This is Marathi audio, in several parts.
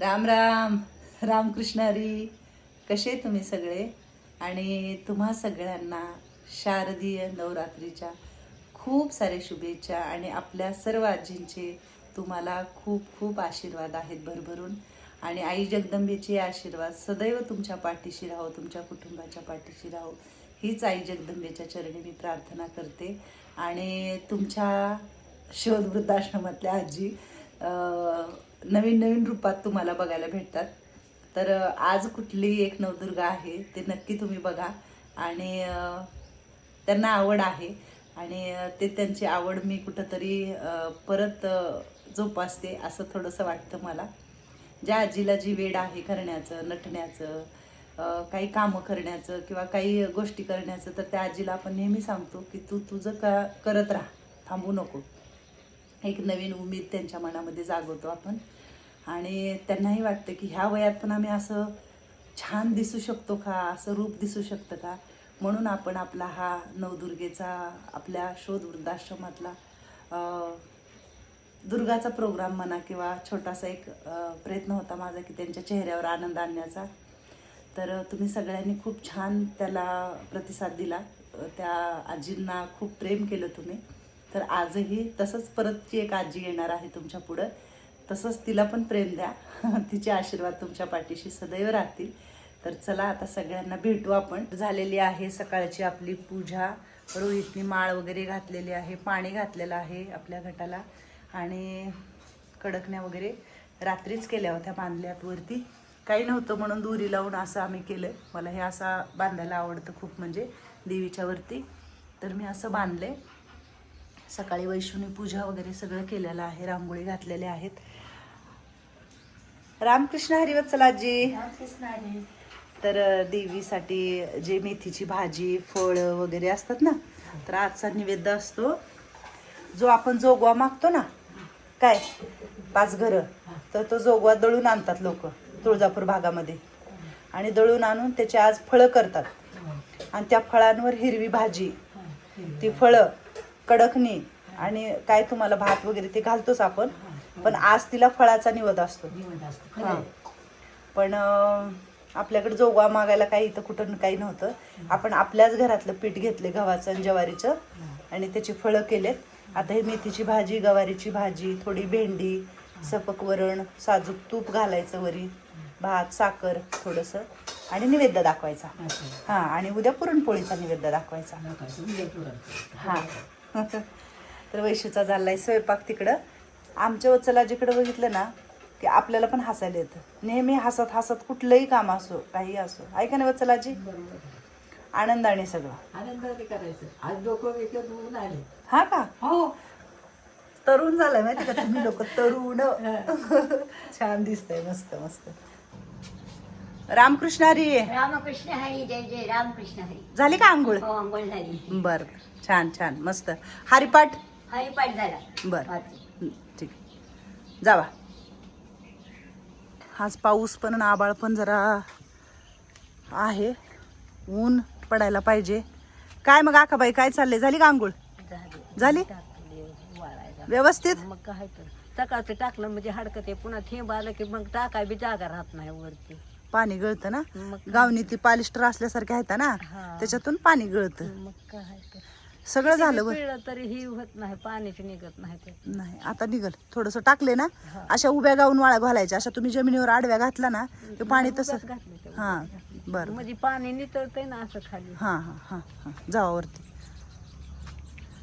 राम राम. रामकृष्ण हरी. कसे तुम्ही सगळे? आणि तुम्हा सगळ्यांना शारदीय नवरात्रीच्या खूप साऱ्या शुभेच्छा आणि आपल्या सर्व आजींचे तुम्हाला खूप खूप आशीर्वाद आहेत भरभरून. आणि आई जगदंबेचे आशीर्वाद सदैव तुमच्या पाठीशी राहो तुमच्या कुटुंबाच्या पाठीशी राहो. हीच आई जगदंबेच्या चरणी मी प्रार्थना करते. आणि तुमच्या शोधवृद्धाश्रमातल्या आजी नवीन नवीन रूपात तुम्हाला बघायला भेटतात. तर आज कुठली एक नवदुर्गा आहे ते नक्की तुम्ही बघा. आणि त्यांना आवड आहे. आणि ते त्यांची आवड मी कुठंतरी परत जोपासते असं थोडंसं वाटतं मला. ज्या आजीला जी वेड आहे करण्याचं नटण्याचं काही कामं करण्याचं किंवा काही गोष्टी करण्याचं तर त्या आजीला आपण नेहमी सांगतो की तू तुझं का करत राहा. थांबू नको. एक नवीन उमेद त्यांच्या मनामध्ये जागवतो आपण. आणि त्यांनाही वाटतं की ह्या वयात पण आम्ही असं छान दिसू शकतो का? असं रूप दिसू शकतं का? म्हणून आपण आपला हा नवदुर्गेचा आपल्या शोध वृद्धाश्रमातला दुर्गाचा प्रोग्राम म्हणा किंवा छोटासा एक प्रयत्न होता माझा की त्यांच्या चेहऱ्यावर आनंद आणण्याचा. तर तुम्ही सगळ्यांनी खूप छान त्याला प्रतिसाद दिला. त्या आजींना खूप प्रेम केलं तुम्ही. तर आजही तसंच परतची एक आजी येणार आहे तुमच्या पुढं. तसंच तिला पण प्रेम द्या. तिचे आशीर्वाद तुमच्या पाठीशी सदैव राहतील. तर चला आता सगळ्यांना भेटू आपण. झालेली आहे सकाळची आपली पूजा. रोहितनी माळ वगैरे घातलेली आहे पाणी घातलेलं आहे आपल्या घटाला. आणि कडकण्या वगैरे रात्रीच केल्या होत्या बांधल्यात वरती. काही नव्हतं म्हणून दोरी लावून असं आम्ही केलं. मला हे असा बांधायला आवडतं खूप म्हणजे देवीच्या वरती. तर मी असं बांधले सकाळी वैष्णवी पूजा वगैरे सगळं केलेलं आहे रांगोळी घातलेल्या आहेत. रामकृष्ण हरिवत्सलाजी. तर देवीसाठी जे मेथीची भाजी फळं वगैरे असतात ना तर आजचा निवेद्य असतो जो आपण जोगवा मागतो ना काय? पाच घरं. तर तो जोगवा दळून आणतात लोक तुळजापूर भागामध्ये. आणि दळून आणून त्याचे आज फळं करतात. आणि त्या फळांवर हिरवी भाजी ती फळं कडकणी आणि काय तुम्हाला भात वगैरे ते घालतोच आपण. पण आज तिला फळाचा निवद असतो. हा. पण आपल्याकडे जोगवा मागायला काही इथं कुठं काही नव्हतं. आपण आपल्याच घरातलं पीठ घेतले गव्हाचं आणि ज्वारीचं. आणि त्याची फळं केलेत. आता ही मेथीची भाजी गवारीची भाजी थोडी भेंडी सपक वरण साजूक तूप घालायचं वरी भात साखर थोडंसं आणि निवेद्य दाखवायचा. हा आणि उद्या पुरणपोळीचा निवेद्य दाखवायचा. हा. तर वैशूचा चाललाय स्वयंपाक तिकडं. आमच्या वचला जिकडं बघितलं ना की आपल्याला पण हसायला येतं. नेहमी हसत हसत कुठलंही काम असो काही असो. ऐका ना वचलाजी आनंदाने सगळं. आनंदाने करायचं. आज डोकं विकत होऊन आले. हा का? हो. तरुण झालाय माहिती का? तुम्ही लोक तरुण. छान दिसतंय. मस्त मस्त. रामकृष्ण हरी. रामकृष्ण हरी जय जय रामकृष्ण हरी. झाली का आंघोळ? हो अंघोळ झाली. बर छान छान मस्त. हरिपाठ? हरिपाठ झाला. बर. वाचली. हं, ठीक. जावा. आज पाऊस पण आणि आबाळ पण जरा आहे. ऊन पडायला पाहिजे. काय मग आखाबाई काय चाललंय? झाली का आंघोळ? झाली. टाकली, वाळायला. व्यवस्थित? मग काय तर. सकाळचं टाकलं म्हणजे हडकं ते पुन्हा थेंब आलं की मग टाकाय बी जागा राहत नाही वरती. पाणी गळतं ना? मग गावनी ती पॉलिस्टर असल्यासारखे आहेत ना? हा. त्याच्यातून पाणी गळतं. मग काय तर सगळं झालं बरं. पिळलं तरी ही होत नाही पाणीच निघत नाही ते. नाही आता निघल. थोडस टाकले ना हा. अशा उभ्या गाऊन वाळा घालायच्या. अशा तुम्ही जमिनीवर आडव्या घातला ना ते पाणी तसं उगाच घातलं ते, हा उगाच घातलं. बरं. म्हणजे पाणी नितळतंय ना असं खाली. हा हा हा हा. जावावरती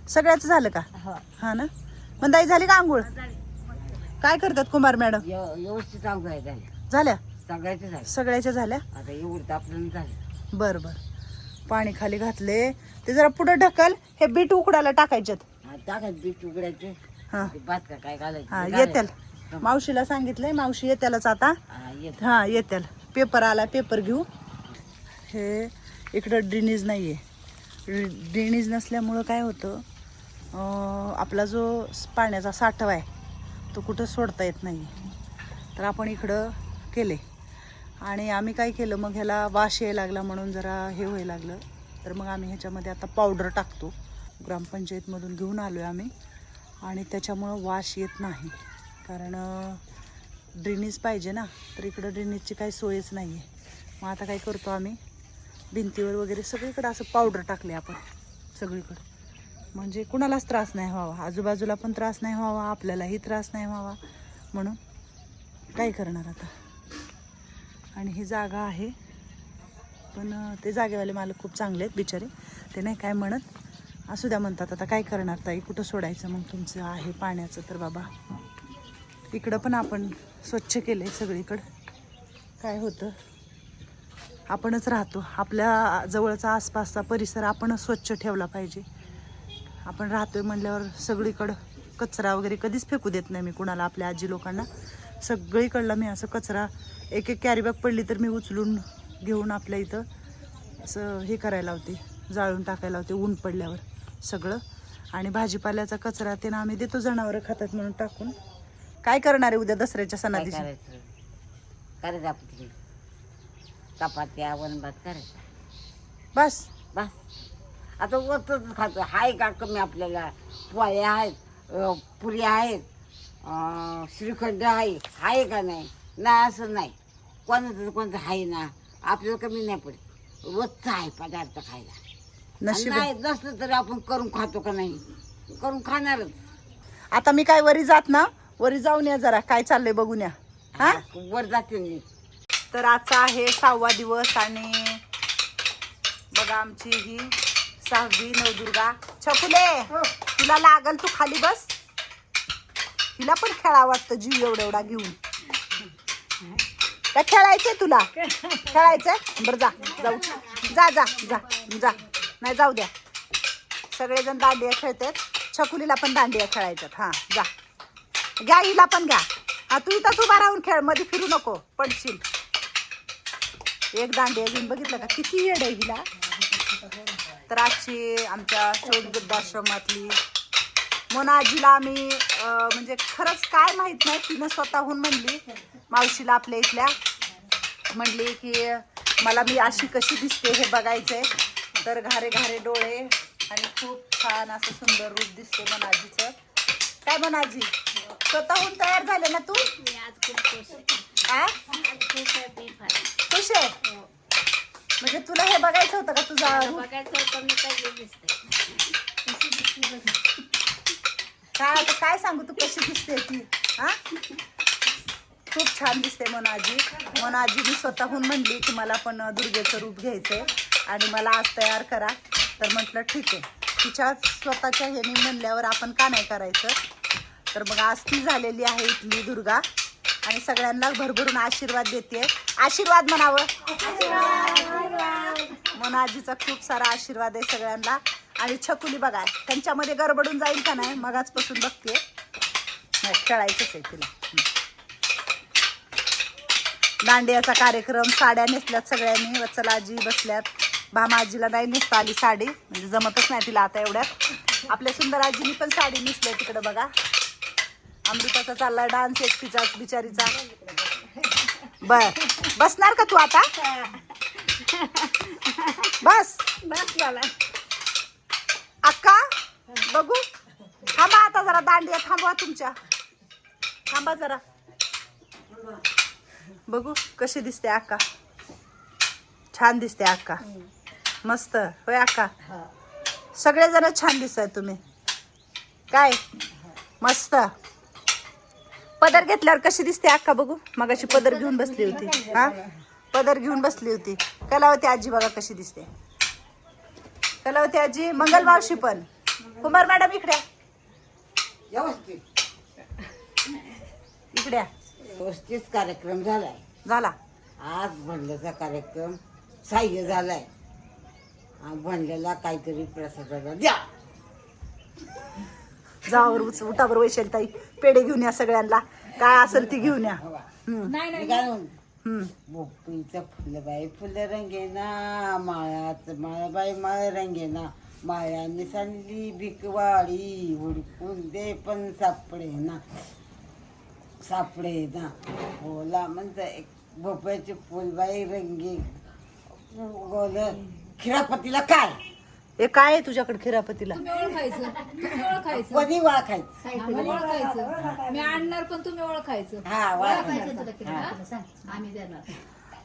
सगळ्याच झालं का? हा. हा ना? मंदाई झाली का आंघोळ? काय करतात कुमार मॅडम? व्यवस्थित झाले झाल्या? सगळ्याचे झाले सगळ्याच्या झाल्या? आता एवढं आपल्याला झाले. बर बर. पाणी खाली घातले. ते जरा पुढे ढकल. हे बीट उकडायला टाकायच्यात टाकायचं बीट उघडायचे हा. ते भात का काय घालायचं? हा ते येत्याल. घालायचं. मावशीला सांगितलंय मावशी येत्यालच आता. हा, येत हा येत्याल. पेपर आला पेपर घेऊ. हे इकडं ड्रेनेज नाही आहे ड्रेनेज नसल्यामुळं काय होतं अं, आपला जो स- पाण्याचा साठव आहे तो कुठं सोडता येत नाही तर आपण इकडं केले. आणि आम्ही काय केलं मग ह्याला वाश यायला लागला म्हणून जरा हे व्हायला लागलं. तर मग आम्ही ह्याच्यामध्ये आता पावडर टाकतो. ग्रामपंचायतमधून घेऊन आलो आहे आम्ही. आणि त्याच्यामुळं वाश येत नाही. कारण ड्रेनेज पाहिजे ना. तर इकडं ड्रेनेजची काही सोयच नाही आहे मग आता काय करतो आम्ही? भिंतीवर वगैरे सगळीकडं असं पावडर टाकले आपण. सगळीकडं. म्हणजे कुणालाच त्रास नाही व्हावा. आजूबाजूला पण त्रास नाही व्हावा. आपल्यालाही त्रास नाही व्हावा. म्हणून काय करणार आता? आणि ही जागा आहे. पण ते जागेवाले मालक खूप चांगले आहेत बिचारे. ते नाही काय म्हणत. असू द्या म्हणतात आता काय करणार ताई? कुठं सोडायचं मग तुमचं? आहे पाण्याचं तर बाबा. इकडं पण आपण स्वच्छ केलं आहे सगळीकडं. काय होतं? आपणच राहतो. आपल्या जवळचा आसपासचा परिसर आपणच स्वच्छ ठेवला पाहिजे. आपण राहतोय म्हणल्यावर सगळीकडं कचरा वगैरे कधीच फेकू देत नाही मी कुणाला आपल्या आजी लोकांना. सगळीकडला मी असं कचरा एक एक कॅरीबॅग पडली तर मी उचलून घेऊन आपल्या इथं असं हे करायला होते जाळून टाकायला होते ऊन पडल्यावर सगळं. आणि भाजीपाल्याचा कचरा ते ना आम्ही देतो जनावरं खातात म्हणून टाकून. काय करणार आहे उद्या दसऱ्याच्या सणादिवशी? करायचं? चपात्या वनभात करायचा. बस. बस. आता वरच खातो. हाय का कमी आपल्याला? पोळ्या आहेत पुरी आहेत श्रीखंड आहे. आहे का नाही? नाही असं नाही. कोणाचं कोणतं आहे ना आपल्याला कमी नाही पडत. रोजचं आहे पदार्थ खायला. आणि नाही नसलं तरी आपण करून खातो का नाही? करून खाणारच. आता मी काय वरी जात ना वरी जाऊन या जरा. काय चाललंय बघून या. हा? वर जाते मी. तर आजचा आहे सहावा दिवस आणि बघा आमची ही सहावी नवदुर्गा. छकुले तुला लागल तू खाली बस. हिला पण खेळा वाटतं जीव एवढा एवढा घेऊन. काय खेळायचंय तुला? खेळायचंय? बरं जा जाऊ. जा जा जा जा. नाही जाऊ द्या. सगळेजण दांडिया खेळतात. छकुलीला पण दांडिया खेळायच्यात. हां जा. घ्या हिला पण घ्या. हा तू इथंच उभा राहून खेळ. मध्ये फिरू नको. पडशील. एक दांडिया घेऊन बघितलं का? किती येड आहे हिला. तर आजची आमच्या चौद वृद्धाश्रमातली मोनाजीला आम्ही अं, म्हणजे खरंच काय माहीत नाही तिनं स्वतःहून म्हणली मावशीला आपल्या इथल्या. म्हणली की मला मी अशी कशी दिसते हे बघायचंय. तर घारे घारे डोळे आणि खूप छान असं सुंदर रूप दिसते मनाजीचं काय मनाजी स्वतःहून तयार झाले ना तू? खुश आहे. म्हणजे तुला हे बघायचं होतं का तुझा रूप? काय आता काय सांगू तू कशी दिसते ती? हा? खूप छान दिसते मोनाजी. मोनाजीनी स्वतःहून म्हणली की मला पण दुर्गेचं रूप घ्यायचंय आणि मला आज तयार करा. तर म्हटलं ठीक आहे. तिच्या स्वतःच्या ह्याने म्हणल्यावर आपण का नाही करायचं? तर मग आज ती झालेली आहे इथली दुर्गा आणि सगळ्यांना भरभरून आशीर्वाद देते आशीर्वाद म्हणावं. मोनाजीचा खूप सारा आशीर्वाद आहे सगळ्यांना. आणि छकुली बघा त्यांच्यामध्ये गडबडून जाईल का नाही मगाचपासून बघते. खेळायचंच आहे तिला. दांडियाचा कार्यक्रम साड्या नेसल्यात सगळ्यांनी वत्सलाजी बसल्यात. भामाजीला नाही नेसता आली साडी म्हणजे जमतच नाही तिला आता एवढ्यात. आपल्या सुंदर आजीनी पण साडी नेसली तिकडे बघा. अमृताचा चाललाय डान्स एकटीचाच बिचारीचा. बर. बसणार का तू आता? बस. अक्का बघू. थांबा आता जरा दांडिया थांबवा तुमच्या. थांबा जरा. बघू कशी दिसते अक्का. छान दिसते अक्का. मस्त. होय अक्का? सगळेजण छान दिसताय तुम्ही. काय? मस्त. पदर घेतल्यावर कशी दिसते अक्का बघू. मगाशी पदर घेऊन बसली होती. हा? पदर घेऊन बसली होती. कलावती आजी बघा कशी दिसते. कलावती आजी मंगल मावशी पण. कुमार मॅडम इकडे. या. व्यवस्थित कार्यक्रम झालाय. झाला. आज भंडल्याचा कार्यक्रम सहाय्य झालाय. भंडल्याला काहीतरी प्रसादाला द्या. जावर उच उठावर वैशाली ताई. पेढे घेऊन या सगळ्यांना. काय असेल ती घेऊन या. हम्म, मी काय म्हणू? हम्म. बोपळीचं फुलं रंगेना माळाच माळाबाई माळ रंगेना. माळ्याने सांडली भिकवाडी हुडकून दे पण सापडे ना सापडे ना बोला म्हणतं एक भोपळ्याचे फुलबाई रंगी गोल खिरापतीला काय? हे काय आहे तुझ्याकडे खिरापतीला? तुम्ही ओळखायचं. तुम्ही ओळखायचं. कोणी ओळखायचं हा, मला ओळखायचं मी आणणार पण तुम्ही ओळखायचं. हा ओळखायचं आम्ही देणार.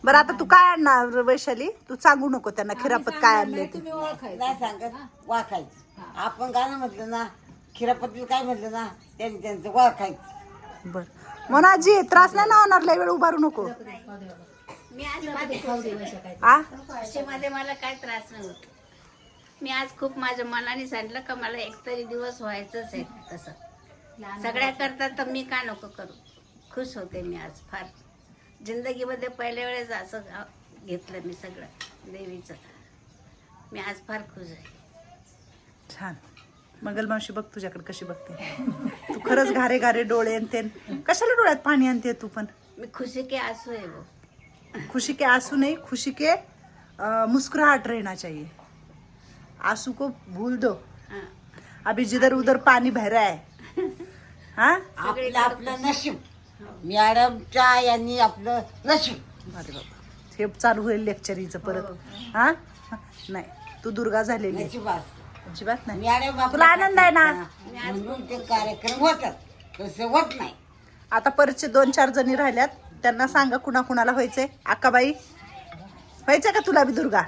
बरं आता तू काय आणणार वैशाली? तू सांगू नको त्यांना खिरापत काय आणले नाही, तुम्ही ओळखायचं. नाही सांगत. ओळखायचं आपण गाणं म्हटलं ना खिरापतीला काय म्हटलं ना त्यांनी त्यांचं ओळखायचं बर. मनाजी त्रास नाही ना होणार? लय वेळ उभारू नको. मी आज आ मध्ये मला काय त्रास नाही होत. मी आज खूप माझ्या मनाने सांगितलं का मला एकतरी दिवस व्हायचंच आहे तसं. सगळ्या करता तर मी का नको करू? खुश होते मी आज फार. जिंदगीमध्ये पहिल्या वेळेस असं घेतलं मी सगळं देवीचं. मी आज फार खुश आहे. छान. मंगल मावशी बघ तुझ्याकडे कशी बघते. तू खरंच घारे घारे डोळे आणि ते. कशाला डोळ्यात पाणी आणते तू पण? मी खुशी के आंसू आहे वो खुशी के आंसू नहीं खुशी के मुस्कुराहट रहना चाहिए आंसू को भूल दो। हां। अभी जिधर उधर पानी बह रहा है? हाँ आपलं आपलं नशीब. मॅडमच्या यांनी आपलं नशीब. अरे बाबा. हे चालू होईल लेक्चरीचं परत. हा? नाही. तू दुर्गा झालेली आहे. अजिबात नाही. मॅडम तुला आनंद आहे ना? म्हणून ते कार्यक्रम होतात. तसं होत नाही. आता परतचे दोन चार जणी राहिल्यात. त्यांना सांगा कुणा कुणाला व्हायचंय. अक्काबाई. व्हायचंय का तुला बी दुर्गा?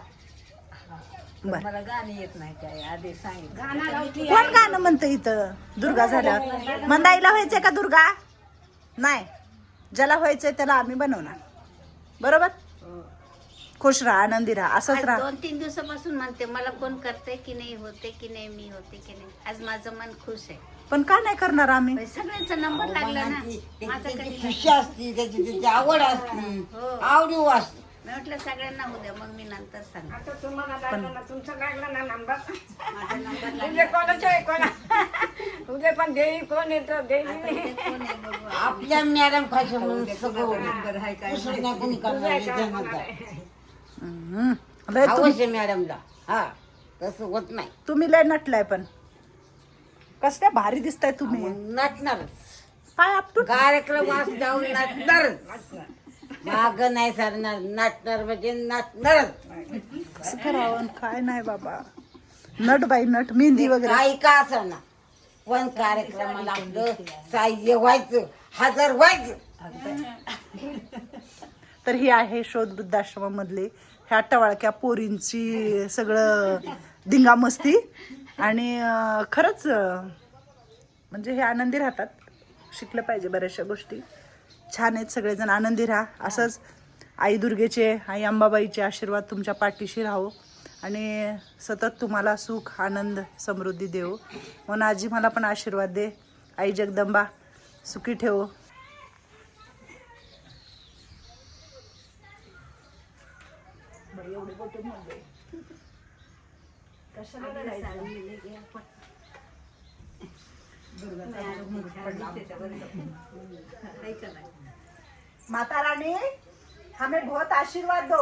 बर. मला गाणी येत नाही काय आधी सांगितलं. कोण गाणं म्हणतं इथं? दुर्गा झाल्यावर. मंदाईला व्हायचंय का दुर्गा? नाही. ज्याला व्हायचंय त्याला आम्ही बनवणार. बरोबर? खुश राहा आनंदी राहा असंच राहा. दोन तीन दिवसापासून म्हणते मला कोण करते की नाही होते की नाही मी होते की नाही. आज माझं मन खुश आहे. पण का नाही करणार आम्ही? सगळ्यांचा नंबर लागला ना. माझा कधी खुशी असती त्याची त्याची आवड असती हो. आवडी असते. मी म्हटलं सगळ्यांना होऊ द्या मग मी नंतर सांग आता तुम्हाला लागला ना तुमचा लागला ना नंबर माझा नंबर उद्या कोणाचा आहे कोणा? उद्या पण देई कोण येतो देई कोण आहे बघू आपल्या मॅडम खाशी म्हणून सगळं होतं. दुसरं नाही कोणी करणार हे आहे. हम्म. लय तुम- मॅडमला हा तसं होत नाही. तुम्ही लय नटलाय पण. कस काय भारी दिसताय तुम्ही. मग नटणारच. काय कार्यक्रम जाऊन नटणारच. माग नाही सरणार नटणार म्हणजे नटणारच. कसं करावं आणि काय नाही बाबा. नट बाई नट मेहंदी वगैरे. काही का असणार पण कार्यक्रमाला आपलं साह्य व्हायचं हजर व्हायचं. तर ही आहे शोध वृद्धाश्रमामधले ह्या टवाळक्या पोरींची सगळं धिंगामस्ती आणि अं, खरंच अं, म्हणजे हे आनंदी राहतात. शिकलं पाहिजे बऱ्याचशा गोष्टी. छान आहेत सगळेजण आनंदी राहा. असंच आई दुर्गेचे आई अंबाबाईचे आशीर्वाद तुमच्या पाठीशी राहो. आणि सतत तुम्हाला सुख आनंद समृद्धी देव. म्हणून आजी मला पण आशीर्वाद दे. आई जगदंबा सुखी ठेव. माता रानी हमें बहुत आशीर्वाद दो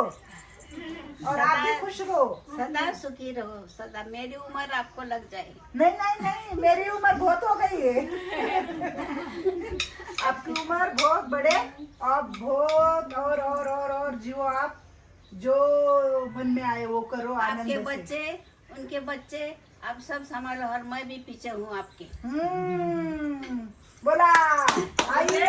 और आप भी खुश रहो। सदा सुखी रहो सदा। मेरी उम्र आपको लग जाए नहीं नहीं नहीं मेरी उम्र बहुत हो गई है। आपकी उम्र बहुत बड़े और बहुत और और और और जियो आप जो मन में आए वो करो आपके बच्चे उनके बच्चे आप सब संभालो और मैं भी पीछे हूँ आपके। हम्म बोला। आइए